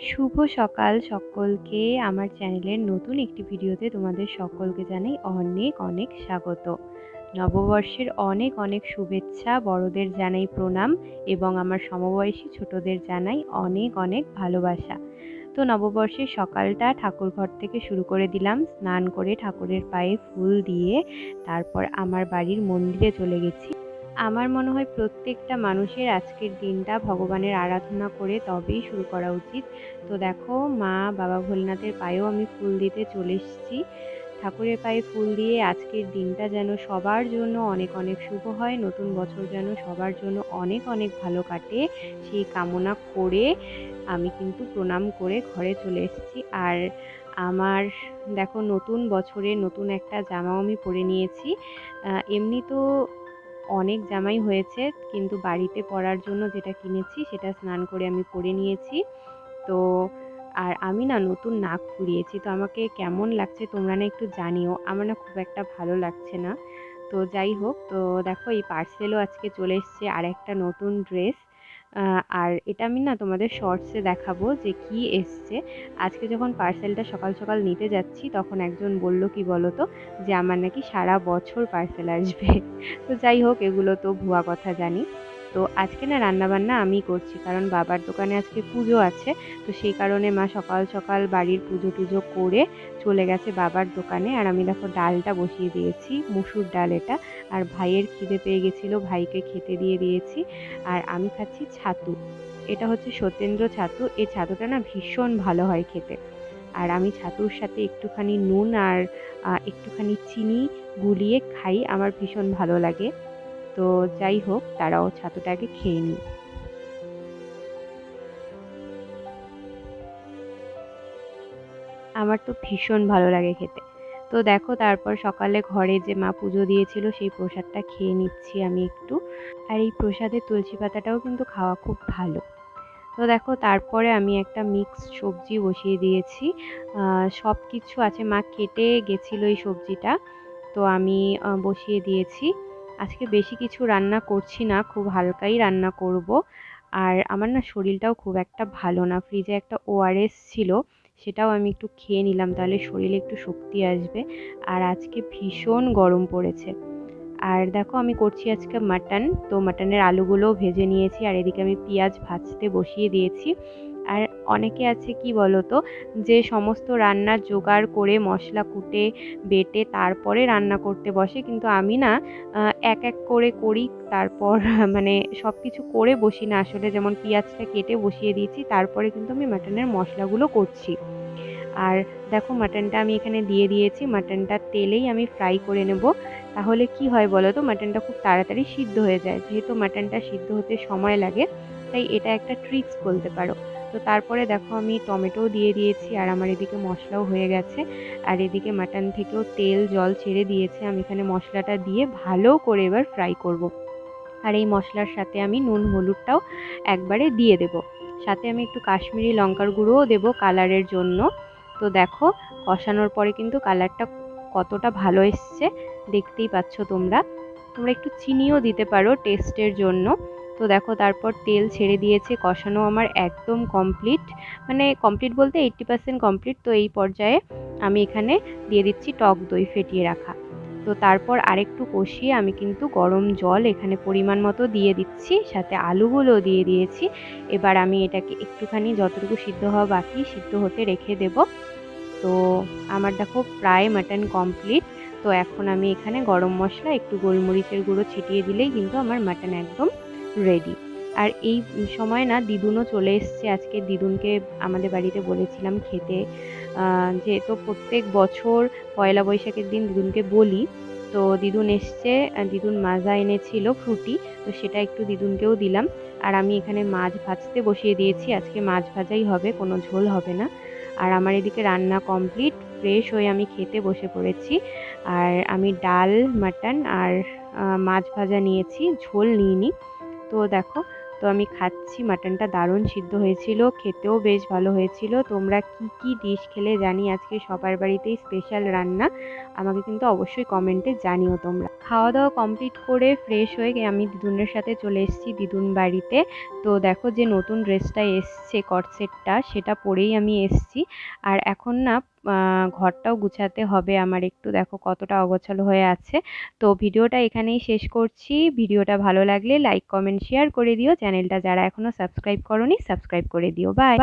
শুভ সকাল সকলকে। আমার চ্যানেলের নতুন একটি ভিডিওতে তোমাদের সকলকে জানাই অনেক অনেক স্বাগত। নববর্ষের অনেক অনেক শুভেচ্ছা, বড়দের জানাই প্রণাম এবং আমার সমবয়সী ছোটদের জানাই অনেক অনেক ভালোবাসা। তো নববর্ষের সকালটা ঠাকুর ঘর থেকে শুরু করে দিলাম, স্নান করে ঠাকুরের পায়ে ফুল দিয়ে তারপর আমার বাড়ির মন্দিরে চলে গেছি। আমার মনে হয় প্রত্যেকটা মানুষের আজকের দিনটা ভগবানের আরাধনা করে তবেই শুরু করা উচিত। তো দেখো, মা, বাবা ভোলনাথের পায়েও আমি ফুল দিতে চলে এসেছি। ঠাকুরের পায়ে ফুল দিয়ে আজকের দিনটা যেন সবার জন্য অনেক অনেক শুভ হয়, নতুন বছর যেন সবার জন্য অনেক অনেক ভালো কাটে, সেই কামনা করে আমি কিন্তু প্রণাম করে ঘরে চলে এসেছি। আর আমার দেখো, নতুন বছরে নতুন একটা জামাও আমি পরে নিয়েছি। এমনি তো অনেক জামাই হয়েছে, কিন্তু বাড়িতে পরার জন্য যেটা কিনেছি সেটা স্নান করে আমি পরে নিয়েছি। তো আর আমি না নতুন নাক ফুরিয়েছি, তো আমাকে কেমন লাগছে তোমরা না একটু জানিও। আমার না খুব একটা ভালো লাগছে না। তো যাই হোক, তো দেখো এই পার্সেলও আজকে চলে এসছে আর একটা নতুন ড্রেস আর এটা আমি না তোমাদের শর্টসে দেখাবো যে কি এসছে। আজকে যখন পার্সেলটা সকাল সকাল নিতে যাচ্ছি, তখন একজন বলল, কি বলো তো যে আমার নাকি সারা বছর পার্সেল আসবে। তো যাই হোক, এগুলো তো ভুয়া কথা জানি। তো আজকে না রান্নাবান্না আমি করছি, কারণ বাবার দোকানে আজকে পুজো আছে। তো সেই কারণে মা সকাল সকাল বাড়ির পুজো টুজো করে চলে গেছে বাবার দোকানে। আর আমি দেখো ডালটা বসিয়ে দিয়েছি, মুসুর ডাল এটা। আর ভাইয়ের খিদে পেয়ে গেছিল, ভাইকে খেতে দিয়ে দিয়েছি। আর আমি খাচ্ছি ছাতু। এটা হচ্ছে সত্যেন্দ্র ছাতু। এই ছাতুটা না ভীষণ ভালো হয় খেতে। আর আমি ছাতুর সাথে একটুখানি নুন আর একটুখানি চিনি গুলিয়ে খাই। আমার ভীষণ ভালো লাগে। তো যাই হোক তারাও ছাতুটাকে খেয়ে নিই। আমার তো ভীষণ ভালো লাগে খেতে। তো দেখো, তারপর সকালে ঘরে যে মা পুজো দিয়েছিল, সেই প্রসাদটা খেয়ে নিচ্ছি আমি একটু। আর এই প্রসাদের তুলসী পাতাটাও কিন্তু খাওয়া খুব ভালো। তো দেখো, তারপরে আমি একটা মিক্স সবজি বসিয়ে দিয়েছি। সব কিছু আছে। মা কেটে গেছিল এই সবজিটা। তো আমি বসিয়ে দিয়েছি। আজকে বেশি কিছু রান্না করছি না, খুব হালকাই রান্না করব। আর আমার না শরীরটাও খুব একটা ভালো না। ফ্রিজে একটা ওআরএস ছিল, সেটাও আমি একটু খেয়ে নিলাম, তাহলে শরীরে একটু শক্তি আসবে। আর আজকে ভীষণ গরম পড়েছে। আর দেখো, আমি করছি আজকে মাটন। তো মাটনের আলুগুলোও ভেজে নিয়েছি, আর এদিকে আমি পেঁয়াজ ভাজতে বসিয়ে দিয়েছি। আর অনেকে আছে কি বলতো, যে সমস্ত রান্নার জোগাড় করে মশলা কুটে, বেটে তারপরে রান্না করতে বসে। কিন্তু আমি না এক এক করে করি, তারপর মানে সব কিছু করে বসি না। আসলে যেমন পেঁয়াজটা কেটে বসিয়ে দিয়েছি, তারপরে কিন্তু আমি মাটনের মশলাগুলো করছি। আর দেখো মাটনটা আমি এখানে দিয়ে দিয়েছি। মাটনটা তেলেই আমি ফ্রাই করে নেব। তাহলে কি হয় বলো তো মাটনটা খুব তাড়াতাড়ি সিদ্ধ হয়ে যায়। যেহেতু মাটনটা সিদ্ধ হতে সময় লাগে, তাই এটা একটা ট্রিক্স বলতে পারো। তো তারপরে দেখো আমি টমেটোও দিয়ে দিয়েছি আর আমার এদিকে মশলাও হয়ে গেছে। আর এদিকে মাটন থেকেও তেল, জল ছেড়ে দিয়েছে। আমি এখানে মশলাটা দিয়ে ভালো করে এবার ফ্রাই করব। আর এই মশলার সাথে আমি নুন, হলুদটাও একবারে দিয়ে দেব। সাথে আমি একটু কাশ্মীরি লঙ্কার গুঁড়োও দেবো কালারের জন্য। তো দেখো কষানোর পরে কিন্তু কালারটা কতটা ভালো এসছে, দেখতেই পাচ্ছ তোমরা। তোমরা একটু চিনিও দিতে পারো টেস্টের জন্য। তো দেখো তারপর তেল ছেড়ে দিয়েছে, কষানো আমার একদম কমপ্লিট মানে কমপ্লিট বলতে এইট্টি পার্সেন্ট কমপ্লিট তো এই পর্যায়ে আমি এখানে দিয়ে দিচ্ছি টক দই ফেটিয়ে রাখা। তো তারপর আরেকটু কষিয়ে আমি কিন্তু গরম জল এখানে পরিমাণ মতো দিয়ে দিচ্ছি, সাথে আলুগুলো দিয়ে দিয়েছি। এবার আমি এটাকে একটুখানি যতটুকু সিদ্ধ হওয়া বাকি সিদ্ধ হতে রেখে দেব। তো আমার দেখো প্রায় মাটন কমপ্লিট তো এখন আমি এখানে গরম মশলা, একটু গোলমরিচের গুঁড়ো ছিটিয়ে দিলেই কিন্তু আমার মাটন একদম রেডি আর এই সময় না দিদুনও চলে এসছে। আজকে দিদুনকে আমাদের বাড়িতে বলেছিলাম খেতে। যেহেতু প্রত্যেক বছর পয়লা বৈশাখের দিন দিদুনকে বলি, তো দিদুন এসছে। দিদুন মাজা এনেছিল ফ্রুটি, তো সেটা একটু দিদুনকেও দিলাম। আর আমি এখানে মাছ ভাজতে বসিয়ে দিয়েছি। আজকে মাছ ভাজাই হবে, কোনো ঝোল হবে না। আর আমার এদিকে রান্না কমপ্লিট ফ্রেশ হয়ে আমি খেতে বসে পড়েছি। আর আমি ডাল, মাটন আর মাছ ভাজা নিয়েছি। ঝোল নিইনি। তো দেখো, তো আমি খাচ্ছি। মাটনটা দারুণ সিদ্ধ হয়েছিল, খেতেও বেশ ভালো হয়েছিল। তোমরা কি কি ডিশ খেলে জানি আজকে সবার বাড়িতেই স্পেশাল রান্না। আমাকে কিন্তু অবশ্যই কমেন্টে জানিও তোমরা। খাওয়া দাওয়া কমপ্লিট করে ফ্রেশ হয়ে আমি দিদুনের সাথে চলে এসেছি দিদুন বাড়িতে। তো দেখো যে নতুন ড্রেসটা এসছে কটসেটটা সেটা পরেই আমি এসছি। আর এখন না ঘরটাও গুছাতে হবে। আমার একটু দেখো কতটা অগোছালো হয়ে আছে। তো ভিডিওটা এখানেই শেষ করছি। ভিডিওটা ভালো লাগলে লাইক কমেন্ট শেয়ার করে দিও। চ্যানেলটা যারা এখনও সাবস্ক্রাইব করনি সাবস্ক্রাইব করে দিও। বাই